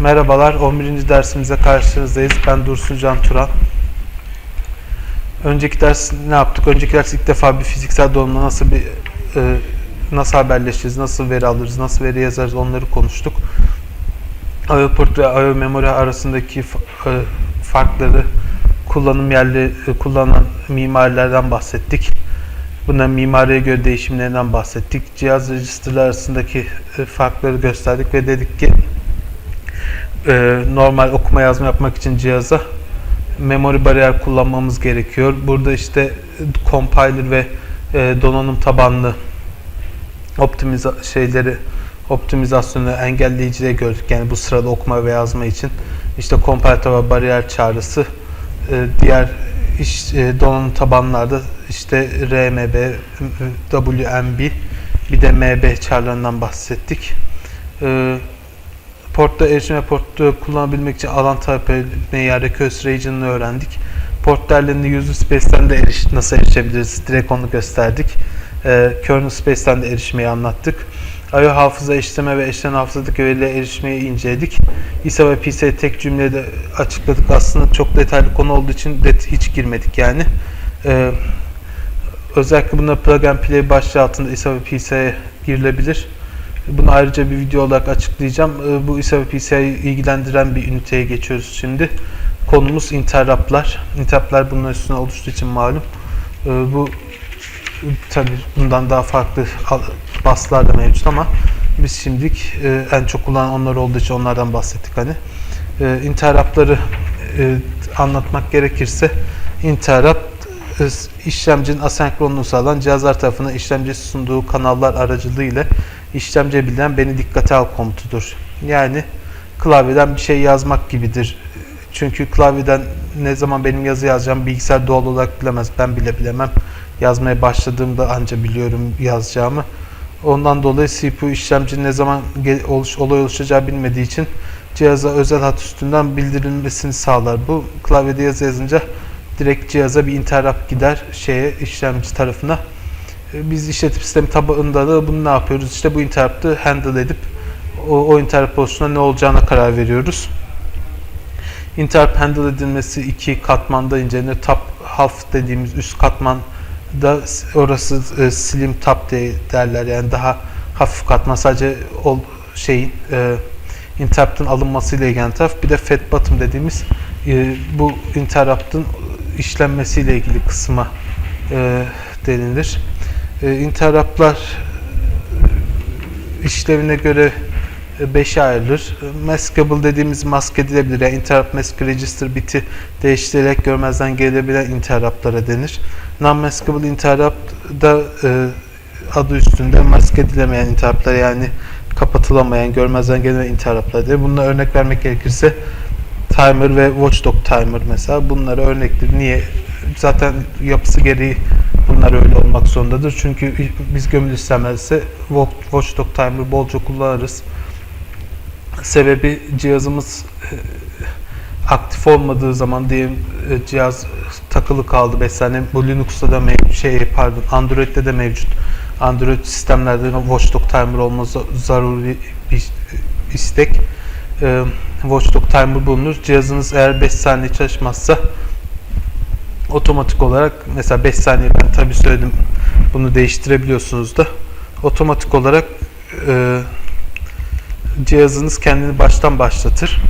Merhabalar, 11. dersimize karşınızdayız. Ben Dursun Can Turan. Önceki ders ne yaptık? Önceki ders ilk defa bir fiziksel donanımla nasıl bir e, nasıl haberleşiriz, nasıl veri alırız, nasıl veri yazarız onları konuştuk. IO port ve IO memory arasındaki e, farkları, kullanım yerleri, e, kullanan mimarilerden bahsettik. Bunların mimariye göre değişimlerinden bahsettik. Cihaz registerler arasındaki e, farkları gösterdik ve dedik ki e, normal okuma yazma yapmak için cihaza memory bariyer kullanmamız gerekiyor. Burada işte compiler ve e, donanım tabanlı optimiza şeyleri optimizasyonu engelleyicileri gördük. Yani bu sırada okuma ve yazma için işte compiler ve bariyer çağrısı e, diğer iş, e, donanım tabanlarda işte RMB, WMB bir de MB çağrılarından bahsettik. E, portta erişim ve portu kullanabilmek için alan tarifini ya recurse region'ını öğrendik. Port değerlerinde user space'ten de eriş, nasıl erişebiliriz direkt onu gösterdik. E, kernel space'ten de erişmeyi anlattık. I.O. hafıza işleme ve eşlenen hafızadaki verilere erişmeyi inceledik. ISA ve PC'ye tek cümlede açıkladık. Aslında çok detaylı konu olduğu için det hiç girmedik yani. Ee, özellikle bunda plug and play başlığı altında ISA ve PC'ye girilebilir. Bunu ayrıca bir video olarak açıklayacağım. Ee, bu ISA ve PC'yi ilgilendiren bir üniteye geçiyoruz şimdi. Konumuz interruptlar. Interruptlar bunun üstüne oluştuğu için malum. Ee, bu tabi bundan daha farklı baslar da mevcut ama biz şimdilik e, en çok kullanan onlar olduğu için onlardan bahsettik hani. E, interruptları e, anlatmak gerekirse interrupt e, işlemcinin asenkronluğunu sağlayan cihazlar tarafından işlemci sunduğu kanallar aracılığıyla işlemciye bildiren beni dikkate al komutudur. Yani klavyeden bir şey yazmak gibidir. Çünkü klavyeden ne zaman benim yazı yazacağım bilgisayar doğal olarak bilemez. Ben bile bilemem. Yazmaya başladığımda anca biliyorum yazacağımı. Ondan dolayı CPU işlemcinin ne zaman oluş, olay oluşacağı bilmediği için cihaza özel hat üstünden bildirilmesini sağlar. Bu klavyede yazı yazınca direkt cihaza bir interrupt gider şeye işlemci tarafına. E, Biz işletim sistemi tabanında da bunu ne yapıyoruz? İşte bu interrupt'ı handle edip o, o interrupt pozisyonuna ne olacağına karar veriyoruz. Interrupt handle edilmesi iki katmanda incelenir. Top half dediğimiz üst katman da orası e, slim top diye derler yani daha hafif katman sadece ol, şeyin e, interrupt'ın alınmasıyla ilgili taraf bir de fat bottom dediğimiz e, bu interrupt'ın işlenmesiyle ilgili kısma e, denilir. E, interrupt'lar işlevine göre 5'e ayrılır. Maskable dediğimiz mask edilebilir. Yani interrupt mask register biti değiştirerek görmezden gelebilen interruptlara denir. Non-maskable interrupt da e, adı üstünde mask edilemeyen interruptlar yani kapatılamayan, görmezden gelen interruptlar denir. Bunlara örnek vermek gerekirse timer ve watchdog timer mesela bunlara örnektir. Niye? Zaten yapısı gereği bunlar öyle olmak zorundadır. Çünkü biz gömülü sistemlerde watchdog timer bolca kullanırız. Sebebi cihazımız e, aktif olmadığı zaman diyelim e, cihaz takılı kaldı 5 sene. Bu Linux'ta da mevcut, şey pardon Android'de de mevcut. Android sistemlerde watchdog timer olması zaruri bir istek. E, watchdog timer bulunur. Cihazınız eğer 5 saniye çalışmazsa otomatik olarak mesela 5 saniye ben tabi söyledim bunu değiştirebiliyorsunuz da otomatik olarak e, cihazınız kendini baştan başlatır.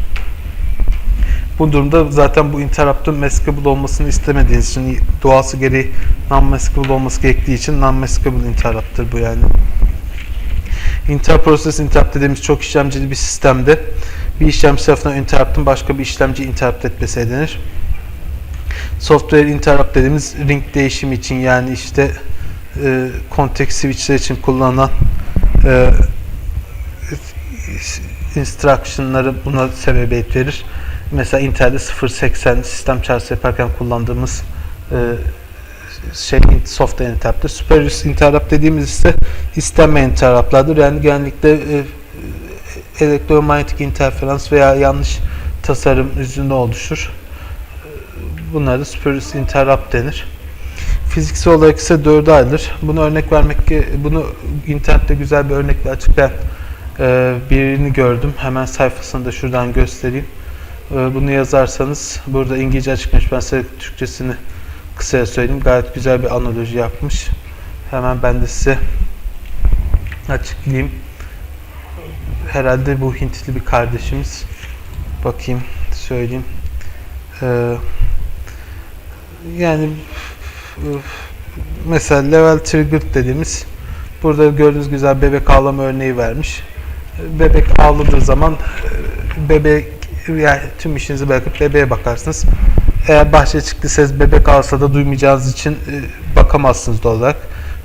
Bu durumda zaten bu interrupt'ın maskable olmasını istemediğiniz için doğası gereği non-maskable olması gerektiği için non-maskable interrupt'tır bu yani. Interprocess interrupt dediğimiz çok işlemcili bir sistemde bir işlemci tarafından interrupt'ın başka bir işlemci interrupt etmesi denir. Software interrupt dediğimiz ring değişimi için yani işte e, context switchler için kullanılan e, instruction'ları buna sebebiyet verir. Mesela Intel'de 0.80 sistem çağrısı yaparken kullandığımız e, şey software interrupt'tır. Spurious interrupt dediğimiz ise istenmeyen interrupt'lardır. Yani genellikle e, elektromanyetik interferans veya yanlış tasarım yüzünden oluşur. Bunlara da spurious interrupt denir. Fiziksel olarak ise dörde ayrılır. Bunu örnek vermek bunu internette güzel bir örnekle açıklayan Ee, birini gördüm. Hemen sayfasını da şuradan göstereyim. Ee, bunu yazarsanız burada İngilizce çıkmış. Ben size Türkçesini kısaca söyleyeyim. Gayet güzel bir analoji yapmış. Hemen ben de size açıklayayım. Herhalde bu Hintli bir kardeşimiz. Bakayım, söyleyeyim. Ee, yani mesela level trigger dediğimiz burada gördüğünüz güzel bebek ağlama örneği vermiş. Bebek ağladığı zaman e, bebek yani tüm işinizi bırakıp bebeğe bakarsınız. Eğer bahçeye çıktıysanız bebek ağlasa da duymayacağınız için e, bakamazsınız doğal olarak.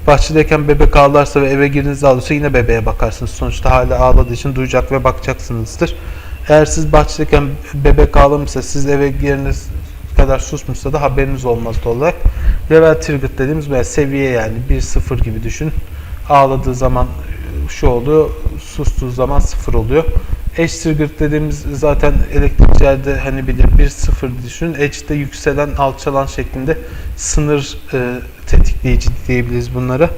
Bahçedeyken bebek ağlarsa ve eve girdiğinizde ağlıyorsa yine bebeğe bakarsınız. Sonuçta hala ağladığı için duyacak ve bakacaksınızdır. Eğer siz bahçedeyken bebek ağlamışsa, siz eve giriniz kadar susmuşsa da haberiniz olmaz doğal olarak. Level trigger dediğimiz böyle seviye yani 1-0 gibi düşün. Ağladığı zaman şu oluyor, sustuğu zaman 0 oluyor. Edge trigger dediğimiz zaten elektriklerde hani bilir 1-0 düşün. Edge'de yükselen, alçalan şeklinde sınır e, tetikleyici diyebiliriz bunlara.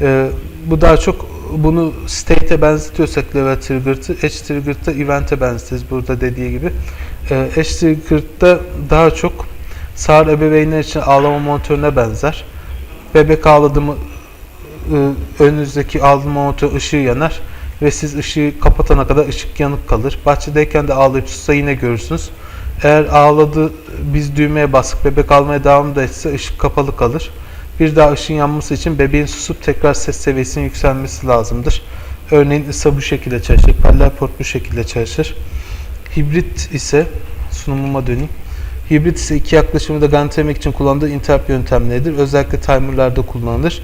E, bu daha çok bunu state'e benzetiyorsak level trigger'ı, edge trigger'da event'e benzetiriz burada dediği gibi. E, edge trigger'da daha çok sağır ebeveynler için ağlama monitörüne benzer. Bebek ağladı mı e, önünüzdeki ağlama monitörü ışığı yanar ve siz ışığı kapatana kadar ışık yanık kalır. Bahçedeyken de ağlayıp sussa yine görürsünüz. Eğer ağladı, biz düğmeye basıp bebek almaya devam da etse ışık kapalı kalır. Bir daha ışığın yanması için bebeğin susup tekrar ses seviyesinin yükselmesi lazımdır. Örneğin ise bu şekilde çalışır, paralel bu şekilde çalışır. Hibrit ise sunumuma döneyim. Hibrit ise iki yaklaşımı da garantilemek için kullandığı interrupt yöntemleridir. Özellikle timerlarda kullanılır.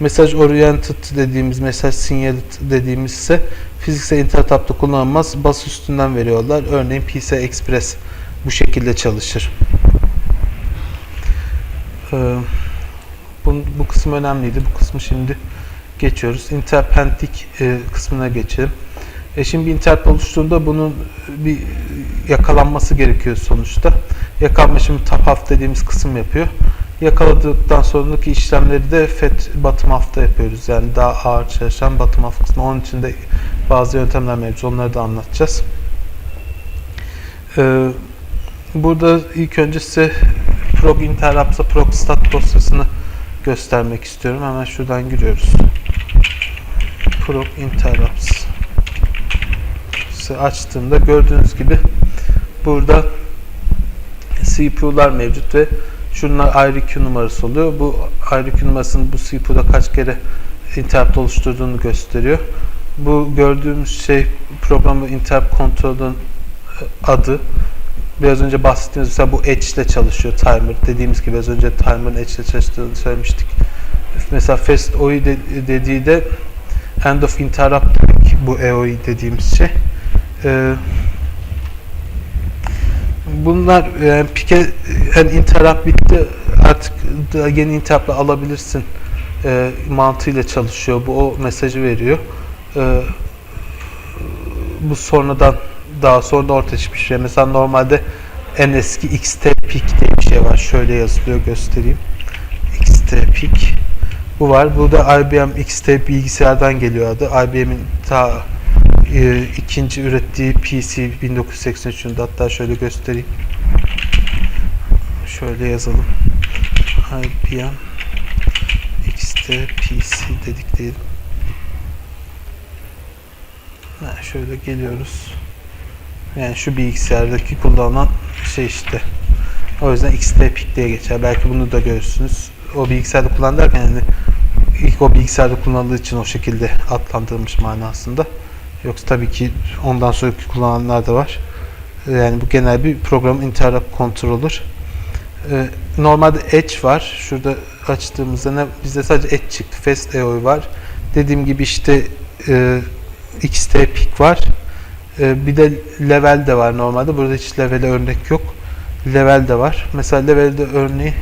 Mesaj oriented dediğimiz, mesaj sinyali dediğimiz ise fiziksel interrupt'ta kullanılmaz. Bas üstünden veriyorlar. Örneğin PCI Express bu şekilde çalışır. Ee, bu, bu kısım önemliydi. Bu kısmı şimdi geçiyoruz. Interpendik e, kısmına geçelim. E şimdi bir interrupt oluştuğunda bunun bir yakalanması gerekiyor sonuçta. Yakalanma şimdi top half dediğimiz kısım yapıyor. Yakaladıktan sonraki işlemleri de FET bottom half'ta yapıyoruz. Yani daha ağır çalışan bottom half kısmı. Onun için de bazı yöntemler mevcut. Onları da anlatacağız. Ee, burada ilk önce size prog interrupt'la prog stat dosyasını göstermek istiyorum. Hemen şuradan giriyoruz. Prog interrupts açtığımda gördüğünüz gibi burada CPU'lar mevcut ve şunlar IRQ numarası oluyor. Bu IRQ numarasının bu CPU'da kaç kere interrupt oluşturduğunu gösteriyor. Bu gördüğümüz şey programı interrupt kontrolün adı. Biraz önce bahsettiğimiz mesela bu Edge ile çalışıyor timer. Dediğimiz gibi az önce timer'ın Edge ile çalıştığını söylemiştik. Mesela fast OI de, dediği de end of interrupt bu EOI dediğimiz şey. Ee, bunlar yani pike yani interrupt bitti artık yeni interrupt'la alabilirsin e, mantığıyla çalışıyor. Bu o mesajı veriyor. E, bu sonradan daha sonra da ortaya çıkmış şey. Mesela normalde en eski XT Peak diye bir şey var. Şöyle yazılıyor göstereyim. XT Peak. Bu var. Bu da IBM XT bilgisayardan geliyor adı. IBM'in ta e, ikinci ürettiği PC 1983'ünde hatta şöyle göstereyim. Şöyle yazalım. IBM XT PC dedik diyelim. Ha, şöyle geliyoruz. Yani şu bilgisayardaki kullanılan şey işte. O yüzden XT Peak diye geçer. Belki bunu da görürsünüz. O bilgisayarda kullan derken yani ilk o bilgisayarda kullanıldığı için o şekilde adlandırılmış manasında. Yoksa tabii ki ondan sonraki kullananlar da var. Yani bu genel bir program interrupt controller. Ee, normalde Edge var. Şurada açtığımızda ne, bizde sadece Edge çıktı. Fast EOI var. Dediğim gibi işte e, XT Peak var. E, bir de level de var normalde. Burada hiç level örnek yok. Level de var. Mesela levelde örneği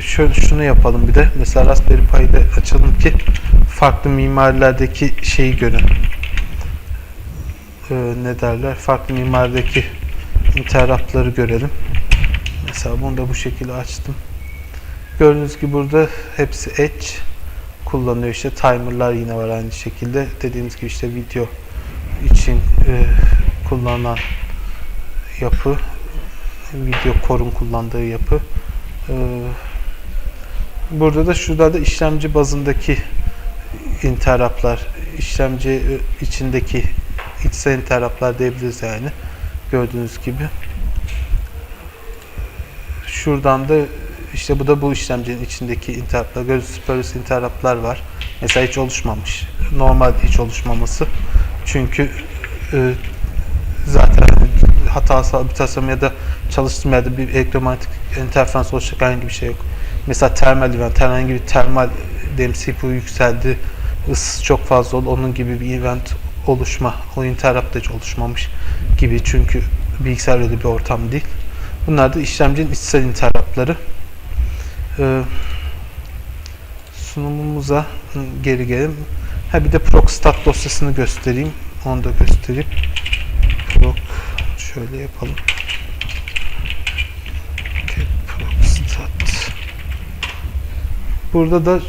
şöyle şunu yapalım bir de. Mesela Raspberry Pi'de açalım ki farklı mimarilerdeki şeyi görün. Ee, ne derler? Farklı mimarideki interruptları görelim. Mesela bunu da bu şekilde açtım. Gördüğünüz gibi burada hepsi edge kullanıyor işte timerlar yine var aynı şekilde dediğimiz gibi işte video için e, kullanılan yapı, video korun kullandığı yapı. E, burada da şurada da işlemci bazındaki interruptlar, işlemci e, içindeki içsel interruptlar diyebiliriz yani. Gördüğünüz gibi. Şuradan da işte bu da bu işlemcinin içindeki interruptlar. Gördüğünüz spurious interruptlar var. Mesela hiç oluşmamış. Normal hiç oluşmaması. Çünkü e, zaten hatasal bir tasarım ya da çalıştığım yerde bir elektromanyetik interferans oluşacak herhangi bir şey yok. Mesela termal event, herhangi bir termal diyelim CPU yükseldi, ısısı çok fazla oldu, onun gibi bir event oluşma, o interrupt da hiç oluşmamış gibi çünkü bilgisayar öyle bir ortam değil. Bunlar da işlemcinin içsel interruptları. Ee, sunumumuza geri gelelim. Ha bir de procstat dosyasını göstereyim. Onu da göstereyim. Proc şöyle yapalım. Okay, procstat. Burada da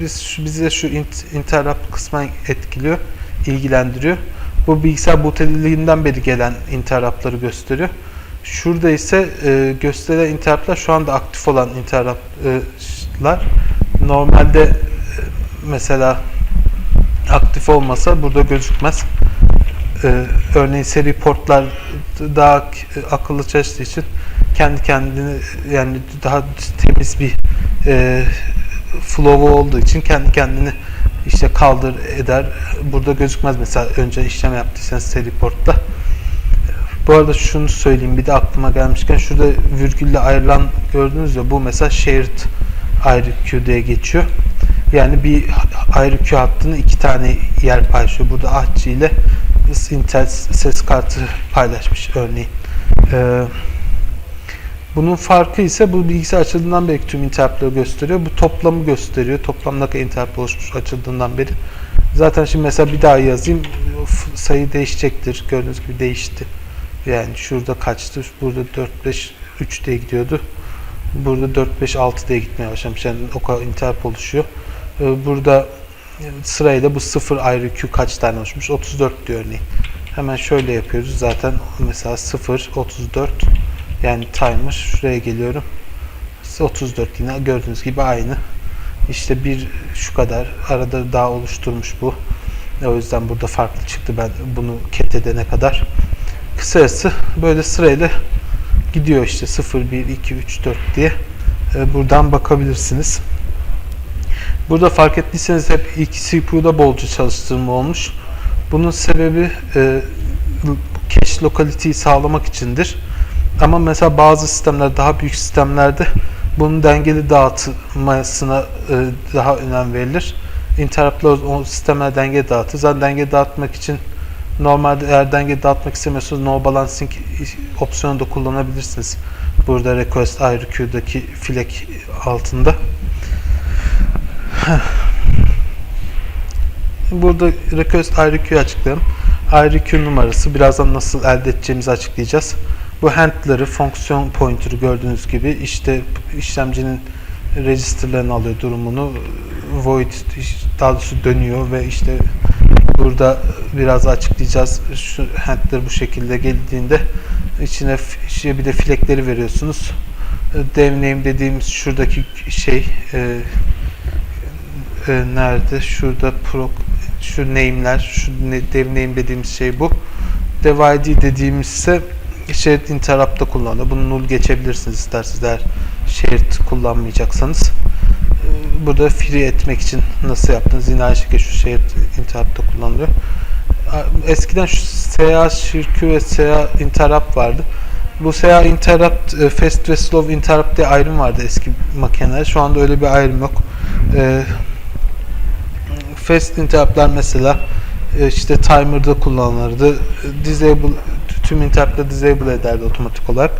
biz bize şu int- interrupt kısmen etkiliyor, ilgilendiriyor. Bu bilgisayar boot edildiğinden beri gelen interruptları gösteriyor. Şurada ise e, gösterilen interruptlar şu anda aktif olan interruptlar. Normalde e, mesela aktif olmasa burada gözükmez. E, örneğin seri portlar daha e, akıllı çalıştığı için kendi kendini yani daha temiz bir e, flow'u olduğu için kendi kendini işte kaldır eder. Burada gözükmez mesela önce işlem yaptıysanız seri. Bu arada şunu söyleyeyim bir de aklıma gelmişken şurada virgülle ayrılan gördünüz ya bu mesela shared IRQ diye geçiyor. Yani bir IRQ hattını iki tane yer paylaşıyor. Burada Ahçı ile Intel ses kartı paylaşmış örneğin. Ee, bunun farkı ise bu bilgisayar açıldığından beri tüm interruptları gösteriyor. Bu toplamı gösteriyor. Toplam ne kadar interrupt oluşmuş açıldığından beri. Zaten şimdi mesela bir daha yazayım. Sayı değişecektir. Gördüğünüz gibi değişti. Yani şurada kaçtı? Burada 4, 5, 3 diye gidiyordu. Burada 4, 5, 6 diye gitmeye başlamış. Yani o kadar interrupt oluşuyor. Ee, Burada sırayla bu 0 ayrı Q kaç tane oluşmuş? 34 diyor örneğin. Hemen şöyle yapıyoruz. Zaten mesela 0, 34 yani timer şuraya geliyorum. 34 yine gördüğünüz gibi aynı. İşte bir şu kadar arada daha oluşturmuş bu. O yüzden burada farklı çıktı ben bunu ket edene kadar. Kısacası böyle sırayla gidiyor işte 0, 1, 2, 3, 4 diye. Ee, Buradan bakabilirsiniz. Burada fark ettiyseniz hep ilk CPU'da bolca çalıştırma olmuş. Bunun sebebi e, cache locality'yi sağlamak içindir. Ama mesela bazı sistemler, daha büyük sistemlerde bunun dengeli dağıtmasına e, daha önem verilir. Interrupt'lar o sistemler denge dağıtır. Zaten denge dağıtmak için normalde eğer denge dağıtmak istemiyorsanız no balancing opsiyonu da kullanabilirsiniz. Burada request IRQ'daki flag altında. Burada request IRQ'yu açıklayalım. IRQ numarası birazdan nasıl elde edeceğimizi açıklayacağız. Bu handler'ı, fonksiyon pointer'ı gördüğünüz gibi işte işlemcinin register'larını alıyor durumunu. Void daha doğrusu dönüyor ve işte burada biraz açıklayacağız. Şu handler bu şekilde geldiğinde içine işte bir de flagleri veriyorsunuz. Dev name dediğimiz şuradaki şey e, e, nerede? Şurada pro şu name'ler, şu dev name dediğimiz şey bu. Dev ID dediğimiz ise shared interrupt'ta kullanılıyor. Bunu null geçebilirsiniz isterseniz eğer shared kullanmayacaksanız. Ee, Burada free etmek için nasıl yaptınız? Yine aynı şekilde şu shared interrupt'ta kullanılıyor. Eskiden şu SA şirkü ve SA interrupt vardı. Bu SA interrupt, e, fast ve slow interrupt diye ayrım vardı eski makineler. Şu anda öyle bir ayrım yok. Ee, fast interrupt'lar mesela e, işte timer'da kullanılırdı. Disable tüm interrupt'ları disable ederdi otomatik olarak.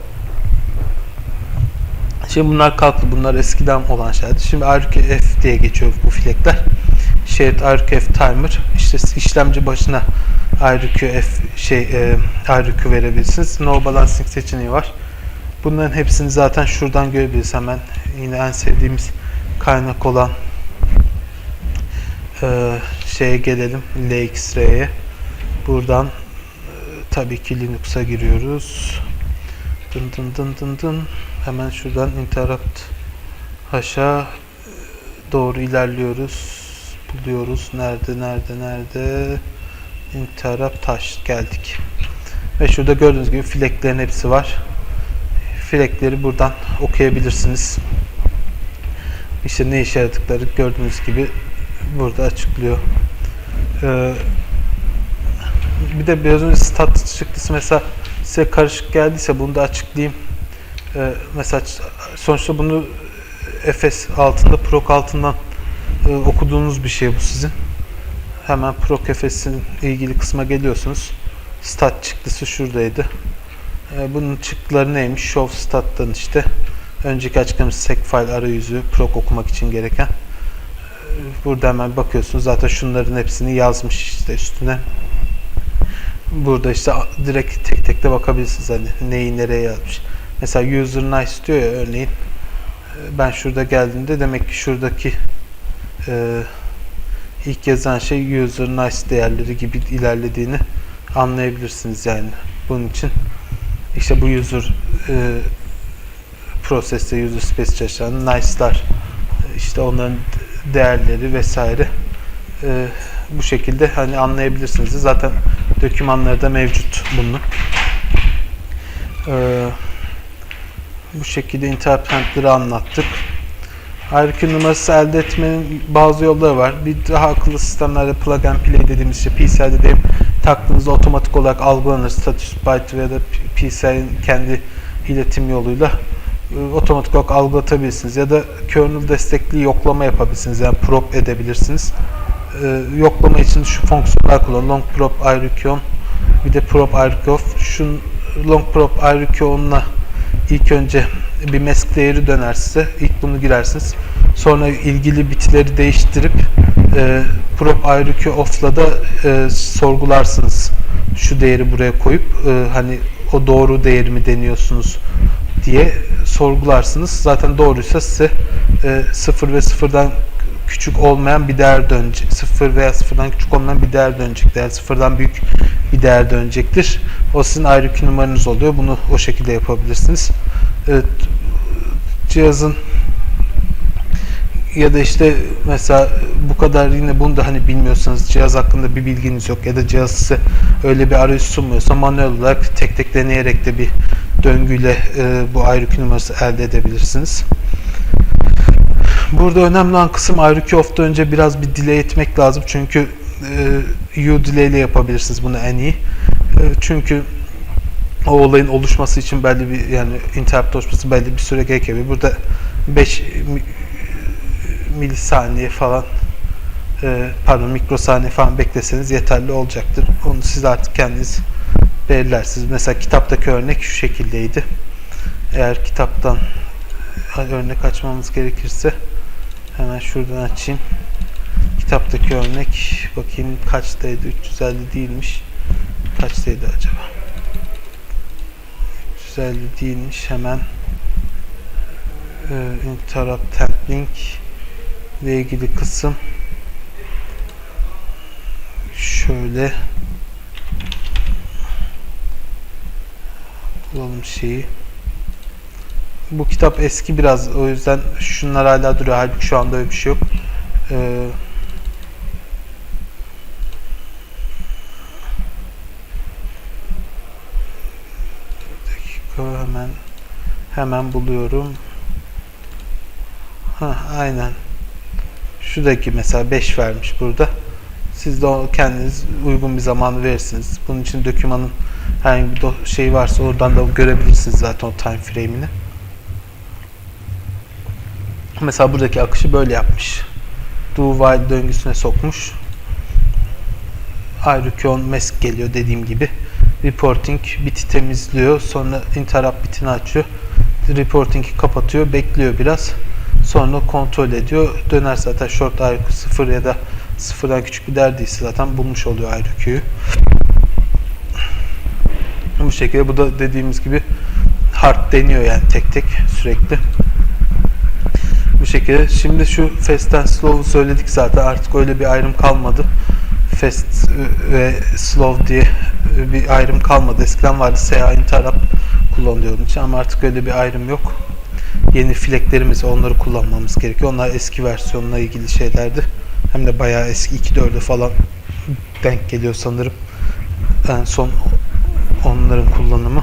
Şimdi bunlar kalktı. Bunlar eskiden olan şeylerdi. Şimdi RQF diye geçiyor bu flagler. Shared RQF timer. İşte işlemci başına RQF şey e, RQ verebilirsiniz. No balancing seçeneği var. Bunların hepsini zaten şuradan görebiliriz hemen. Yine en sevdiğimiz kaynak olan e, şeye gelelim. LXR'ye. Buradan tabii ki Linux'a giriyoruz. Dın dın dın dın dın. Hemen şuradan interrupt aşağı e, doğru ilerliyoruz. Buluyoruz. Nerede, nerede, nerede? Interrupt taş geldik. Ve şurada gördüğünüz gibi fleklerin hepsi var. Flekleri buradan okuyabilirsiniz. İşte ne işe yaradıkları gördüğünüz gibi burada açıklıyor. Ee, bir de biraz önce stat çıktısı mesela size karışık geldiyse bunu da açıklayayım. Ee, mesela sonuçta bunu Efes altında, Prok altından e, okuduğunuz bir şey bu sizin. Hemen Prok Efes'in ilgili kısma geliyorsunuz. Stat çıktısı şuradaydı. Ee, bunun çıktıları neymiş? Show stat'tan işte. Önceki açıklamış sec file arayüzü Prok okumak için gereken. Ee, Burada hemen bakıyorsunuz. Zaten şunların hepsini yazmış işte üstüne. Burada işte direkt tek tek de bakabilirsiniz hani neyi nereye yazmış. Mesela user nice diyor ya örneğin. Ee, Ben şurada geldiğimde demek ki şuradaki e, ilk yazan şey user nice değerleri gibi ilerlediğini anlayabilirsiniz yani. Bunun için işte bu user e, proseste user space çalışan nice'lar e, işte onların değerleri vesaire e, bu şekilde hani anlayabilirsiniz. Zaten dokümanları da mevcut bunun. E, bu şekilde interpretleri anlattık. IRQ numarası elde etmenin bazı yolları var. Bir daha akıllı sistemlerde plug and play dediğimiz şey PCI'de de taktığınızda otomatik olarak algılanır. Status byte veya da PCI'nin kendi iletim yoluyla e, otomatik olarak algılatabilirsiniz. Ya da kernel destekli yoklama yapabilirsiniz. Yani prop edebilirsiniz. E, yoklama için şu fonksiyonlar kullanın. Long prop IRQ on bir de prop IRQ off. Şu long prop IRQ on'la ilk önce bir mask değeri döner size. İlk bunu girersiniz. Sonra ilgili bitleri değiştirip e, prop IRQ off'la da e, sorgularsınız. Şu değeri buraya koyup e, hani o doğru değeri mi deniyorsunuz diye sorgularsınız. Zaten doğruysa size e, 0 ve 0'dan küçük olmayan bir değer dönecek. 0 veya 0'dan küçük olmayan bir değer dönecek. Değer 0'dan büyük bir değer dönecektir. O sizin IRQ numaranız oluyor. Bunu o şekilde yapabilirsiniz. Evet, cihazın ya da işte mesela bu kadar yine bunu da hani bilmiyorsanız cihaz hakkında bir bilginiz yok ya da cihaz size öyle bir arayüz sunmuyorsa manuel olarak tek tek deneyerek de bir döngüyle e, bu IRQ numarası elde edebilirsiniz. Burada önemli olan kısım IRQ off'ta önce biraz bir delay etmek lazım çünkü e, U delay ile yapabilirsiniz bunu en iyi. E, çünkü o olayın oluşması için belli bir yani interrupt oluşması belli bir süre gerekebilir. Burada 5 milisaniye falan e, pardon mikrosaniye falan bekleseniz yeterli olacaktır. Onu siz artık kendiniz belirlersiniz. Mesela kitaptaki örnek şu şekildeydi. Eğer kitaptan e, örnek açmamız gerekirse hemen şuradan açayım. Kitaptaki örnek bakayım kaçtaydı? 350 değilmiş. Kaçtaydı acaba? 350 değilmiş. Hemen e, interrupt temp ile ilgili kısım şöyle bulalım şeyi. Bu kitap eski biraz o yüzden şunlar hala duruyor. Halbuki şu anda öyle bir şey yok. Ee, dakika hemen hemen buluyorum. Ha aynen. Şuradaki mesela 5 vermiş burada. Siz de kendiniz uygun bir zaman verirsiniz. Bunun için dokümanın herhangi bir do- şey varsa oradan da görebilirsiniz zaten o time frame'ini. Mesela buradaki akışı böyle yapmış. Do while döngüsüne sokmuş. IRQ on mask geliyor dediğim gibi. Reporting biti temizliyor. Sonra interrupt bitini açıyor. Reporting'i kapatıyor. Bekliyor biraz. Sonra kontrol ediyor. Döner zaten short IRQ 0 ya da sıfırdan küçük bir değer değilse zaten bulmuş oluyor IRQ'yu. Bu şekilde bu da dediğimiz gibi hard deniyor yani tek tek sürekli. Şekilde. Şimdi şu fast and slow söyledik zaten artık öyle bir ayrım kalmadı. fast ve slow diye bir ayrım kalmadı. Eskiden vardı SA interrupt kullanılıyor onun için ama artık öyle bir ayrım yok. Yeni flaglerimiz var, onları kullanmamız gerekiyor. Onlar eski versiyonla ilgili şeylerdi. Hem de bayağı eski 2.4'e falan denk geliyor sanırım. En son onların kullanımı.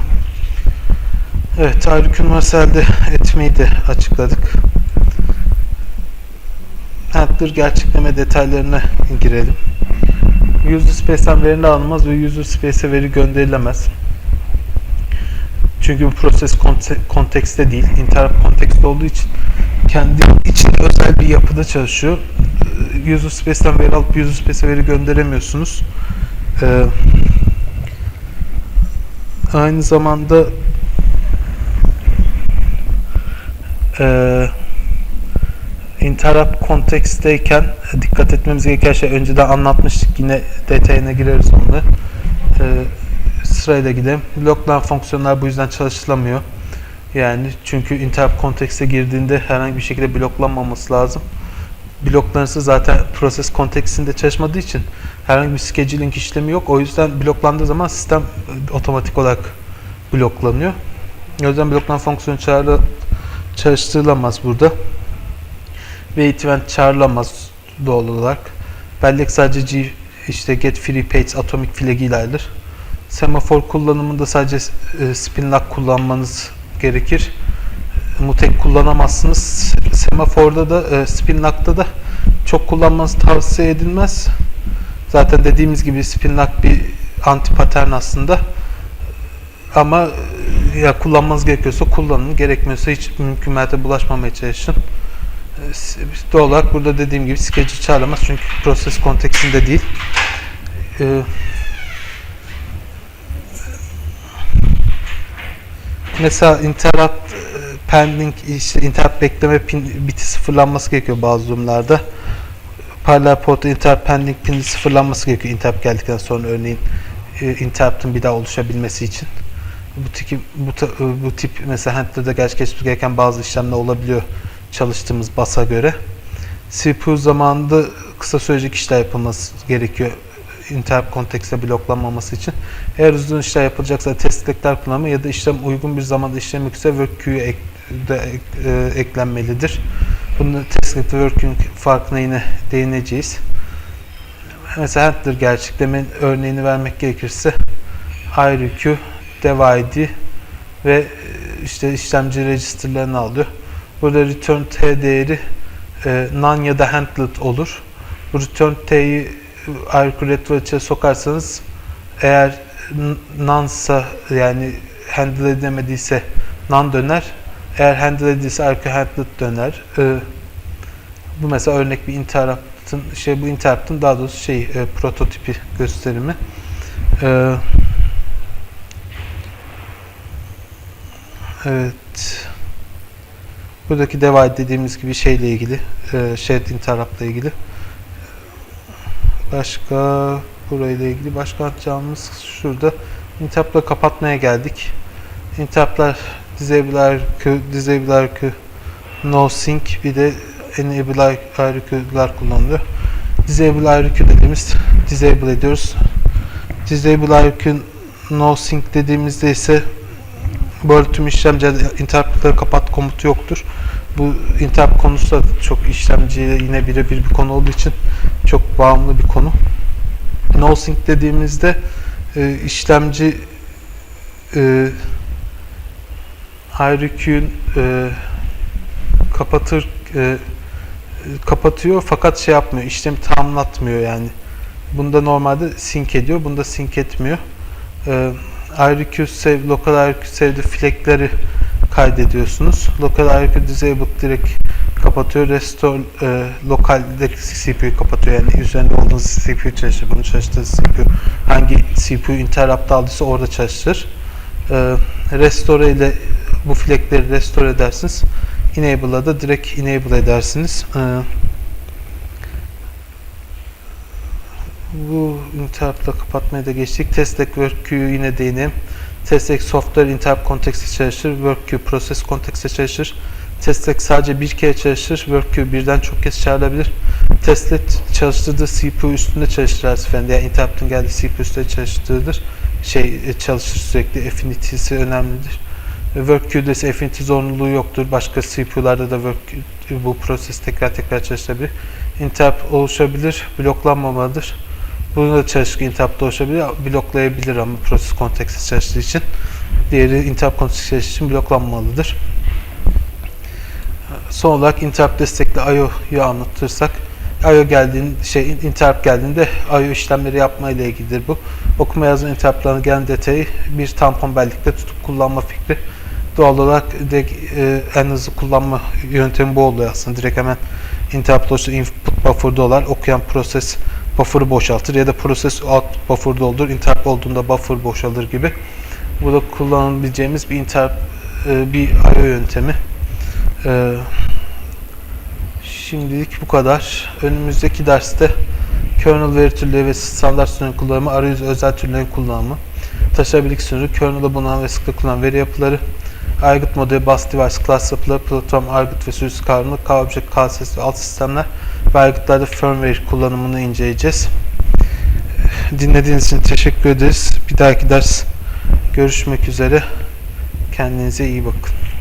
Evet, Tarık Üniversitesi'de etmeyi de açıkladık. Handler gerçekleme detaylarına girelim. User space'ten veri alınmaz ve user space'e veri gönderilemez. Çünkü bu proses konte- kontekste değil, interrupt kontekste olduğu için kendi içinde özel bir yapıda çalışıyor. Ee, User space'ten veri alıp user space'e veri gönderemiyorsunuz. Ee, aynı zamanda eee interrupt konteksteyken dikkat etmemiz gereken şey önceden anlatmıştık yine detayına gireriz onunla. Ee, sırayla gidelim. Blockland fonksiyonlar bu yüzden çalışılamıyor. Yani çünkü interrupt kontekste girdiğinde herhangi bir şekilde bloklanmaması lazım. Bloklanırsa zaten proses kontekstinde çalışmadığı için herhangi bir scheduling işlemi yok. O yüzden bloklandığı zaman sistem e, otomatik olarak bloklanıyor. O yüzden bloklan fonksiyonu çağrı, çalıştırılamaz burada ve event çağrılamaz doğal olarak. Bellek sadece işte get free page atomic flag ile ayrılır. Semafor kullanımında sadece e, spin lock kullanmanız gerekir. Mutek kullanamazsınız. Semaforda da e, spin lock'ta da çok kullanmanız tavsiye edilmez. Zaten dediğimiz gibi spin lock bir anti pattern aslında. Ama e, ya kullanmanız gerekiyorsa kullanın. Gerekmiyorsa hiç mümkün mertebe bulaşmamaya çalışın. Doğal olarak burada dediğim gibi skeci çağıramaz çünkü proses konteksinde değil. Ee, mesela interrupt e, pending işte interrupt bekleme pin, biti sıfırlanması gerekiyor bazı durumlarda. Parallel portta interrupt pending pini sıfırlanması gerekiyor interrupt geldikten sonra örneğin e, interrupt'ın bir daha oluşabilmesi için. Bu tip bu, e, bu tip mesela handler'da gerçekleşmesi gereken bazı işlemler olabiliyor çalıştığımız basa göre. CPU zamanında kısa sürecek işler yapılması gerekiyor interrupt kontekste bloklanmaması için. Eğer uzun işler yapılacaksa testlikler kullanımı ya da işlem uygun bir zamanda işlemek ise work queue'ye ek, de, ek- e, eklenmelidir. Bunu testlik ve work queue'nin farkına yine değineceğiz. Mesela handler gerçeklemenin örneğini vermek gerekirse IRQ, dev ID ve e, işte işlemci register'larını alıyor. Burada return t değeri e, none ya da handled olur. Bu return t'yi IRQ retro'ya sokarsanız eğer n- none'sa yani handle edilemediyse none döner. Eğer handle edildiyse IRQ handled döner. E, bu mesela örnek bir interrupt'ın şey bu interrupt'ın daha doğrusu şey e, prototipi gösterimi. E, evet. Buradaki divide dediğimiz gibi şeyle ilgili, e, shared interrupt'la ilgili. Başka burayla ilgili başka atacağımız şurada interrupt'la kapatmaya geldik. Interrupt'lar disable IRQ, disable IRQ, no sync bir de enable IRQ'lar kullanılıyor. Disable IRQ dediğimiz disable ediyoruz. Disable IRQ no sync dediğimizde ise böyle tüm işlemcilerde interrupt'ları kapat komutu yoktur. Bu interrupt konusu da çok işlemciye yine birebir bir konu olduğu için çok bağımlı bir konu. No sync dediğimizde e, işlemci e, IRQ'ün e, kapatır e, kapatıyor fakat şey yapmıyor, işlemi tamamlatmıyor yani. Bunda normalde sync ediyor, bunda sync etmiyor. E, IRQ save, local IRQ save'de flag'leri kaydediyorsunuz. Local IRQ disabled direkt kapatıyor. Restore e, lokaldeki CPU'yu kapatıyor. Yani üzerinde olduğunuz CPU çalıştırır. Bunu çalıştığı CPU hangi CPU interrupt aldıysa orada çalıştırır. E, restore ile bu flag'leri restore edersiniz. Enable'a da direkt enable edersiniz. E, bu interrupt'la kapatmaya da geçtik. Testlek work queue'yu yine değinelim. Testlek software interrupt kontekste çalışır. Work queue proses kontekste çalışır. Testlek sadece bir kere çalışır. WorkQueue birden çok kez çağrılabilir. Testlek çalıştırdığı CPU üstünde çalışır her seferinde. Yani interrupt'ın geldiği CPU üstünde çalıştırılır. Şey e, çalışır sürekli. Affinity'si önemlidir. E, WorkQueue'da ise affinity zorunluluğu yoktur. Başka CPU'larda da work, bu proses tekrar tekrar çalışabilir. Interrupt oluşabilir, bloklanmamalıdır. Bunu da çalışırken interrupt oluşabilir, bloklayabilir ama proses kontekstsiz çalıştığı için. Diğeri interrupt kontekstsiz çalıştığı için bloklanmalıdır. Son olarak interrupt destekli I.O.'yu anlatırsak I.O. geldiğinde, şey, interrupt geldiğinde I.O. işlemleri yapma ile ilgilidir bu. Okuma yazma interruptlarının gelen detayı bir tampon bellikte tutup kullanma fikri. Doğal olarak direkt, e, en hızlı kullanma yöntemi bu oluyor aslında. Direkt hemen interrupt olursa input buffer dolar, okuyan proses buffer'ı boşaltır ya da proses output buffer doldur, interrupt olduğunda buffer boşalır gibi. Bu da kullanabileceğimiz bir interrupt, e, bir I.O. yöntemi. Ee, şimdilik bu kadar. Önümüzdeki derste kernel veri türleri ve standart sınır kullanımı, arayüz özel türlerin kullanımı, taşıyabilik sınırı, kernel'da bulunan ve sıklıkla kullanılan veri yapıları, aygıt modeli, bus device, class yapıları, platform, aygıt ve sürüsü kavramı, K-Object, K-Ses ve alt sistemler ve aygıtlarda firmware kullanımını inceleyeceğiz. Dinlediğiniz için teşekkür ederiz. Bir dahaki ders görüşmek üzere. Kendinize iyi bakın.